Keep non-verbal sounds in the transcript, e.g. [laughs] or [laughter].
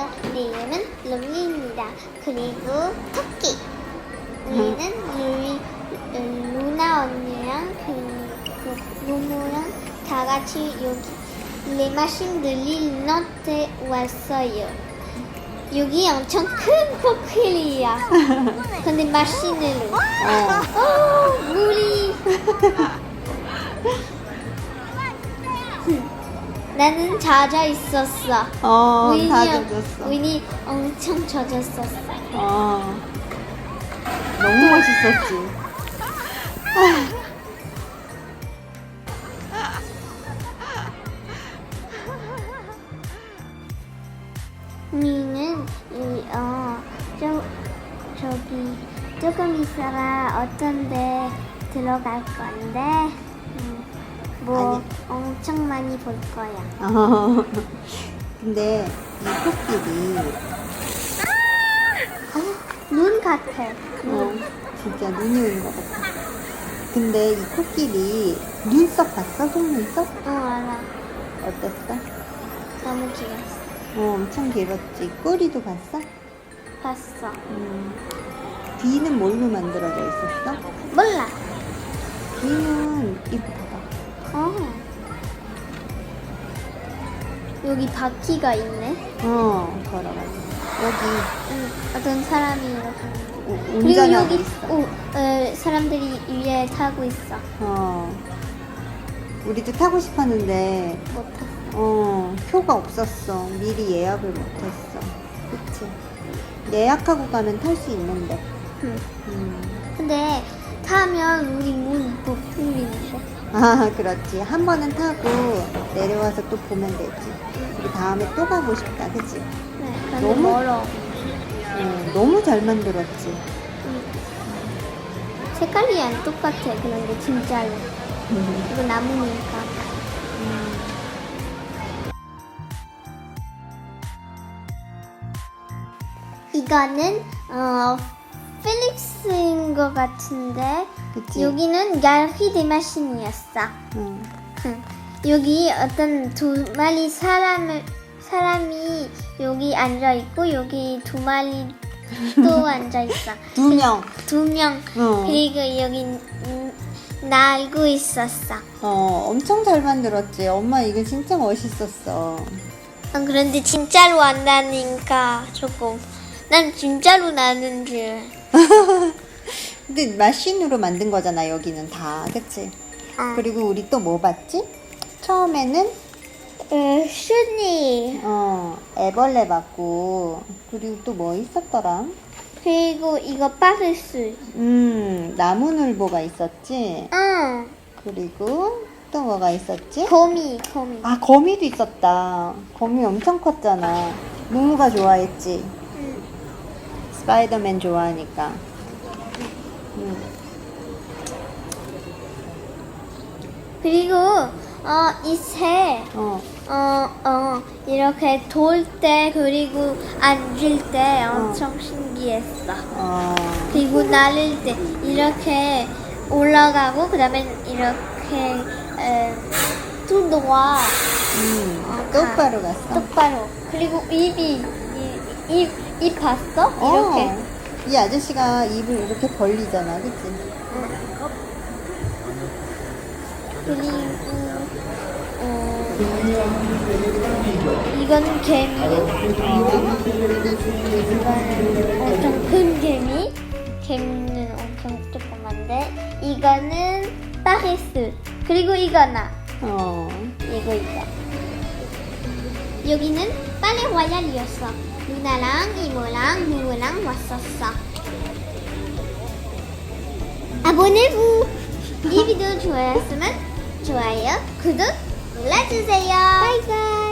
있어요. 우리 이름은 룰리입니다. 그리고 토끼. 우리는 루리, 음, 루나 언니랑 그리고 모모랑 다 같이 여기 레마신 너트에 왔어요. 여기 엄청 큰 코끼리야. [laughs] 근데 마시늘로. 어. 어, 물이. 나는 잦아 있었어. 어, 윈이, 다 젖었어. 윈이 엄청 젖었었어. 어. 너무 멋있었지. [laughs] 우리는 이, 어, 저, 저기 조금 있어라 어떤데 들어갈 건데 음, 뭐 아니. 엄청 많이 볼 거야. 어. 근데 이 코끼리, 어, 눈 같아. 어, 진짜 눈이 오는 것 같아. 근데 이 코끼리 눈썹 봤어? 속눈썹? 어 알아. 어땠어? 너무 귀여웠어. 어, 엄청 길었지. 꼬리도 봤어? 봤어. 음. 귀는 뭘로 만들어져 있었어? 몰라. 귀는 이거 봐봐. 여기 바퀴가 있네. 어, 걸어가지고. 여기 응, 어떤 사람이 이렇게. 우- 그리고 운전하고 여기 있어. 오, 어, 사람들이 위에 타고 있어. 어. 우리도 타고 싶었는데, 못 탔어. 어, 표가 없었어. 미리 예약을 못했어. 그치? 예약하고 가면 탈 수 있는데. 응. 음. 근데 타면 우리 문못 풀리는데. 아, 그렇지. 한 번은 타고 내려와서 또 보면 되지. 우리 다음에 또 가고 싶다. 그치? 네, 근데 너무- 멀어. 어, 너무 잘 만들었지. 응. 색깔이 안 똑같아. 그런데 진짜로. 이거 나무니까. 이거는 어 필립스인 것 같은데 그치? 여기는 갈피 데마신이었어. 응. 응. 여기 어떤 두 마리 사람을 사람이 여기 앉아 있고 여기 두 마리 또 [laughs] 앉아 있어. 두 명. 두 명. 어. 그리고 여기 음, 날고 있었어. 어, 엄청 잘 만들었지. 엄마 이거 진짜 멋있었어. 아, 그런데 진짜로 안 나니까 조금. 난 진짜로 나는 줄. [laughs] 근데 마신으로 만든 거잖아, 여기는 다. 그치? 어. 그리고 우리 또 뭐 봤지? 처음에는, 어, 슈니. 어, 애벌레 봤고, 그리고 또 뭐 있었더라? 그리고 이거 파리스. 음, 나무늘보가 있었지? 응. 그리고 또 뭐가 있었지? 거미, 거미. 아, 거미도 있었다. 거미 엄청 컸잖아. 무무가 좋아했지? 응. 스파이더맨 좋아하니까. 음. 그리고 어, 이 새. 어, 어, 어, 이렇게 돌 때, 그리고 앉을 때 엄청 신기했어. 어, 그리고 날릴 때, 이렇게 올라가고, 그 다음에 이렇게, 에, 또 놓아. 음, 어, 똑바로 갔어. 똑바로. 그리고 입이, 이, 입, 입 봤어? 이렇게. 어, 이 아저씨가 입을 이렇게 벌리잖아, 그치? 그리고, 어, 이건 개미. 이거는 엄청 큰 개미. 개미는 엄청 조그만데. 이거는 파리스. 그리고 이거나. 어, 이거 이거. 여기는 빨래 와야리였어. 누나랑 이모랑 누구랑 왔었어. 아보네부. 이 [laughs] 비디오 좋아했으면 좋아요, 구독 눌러주세요. 바이바이.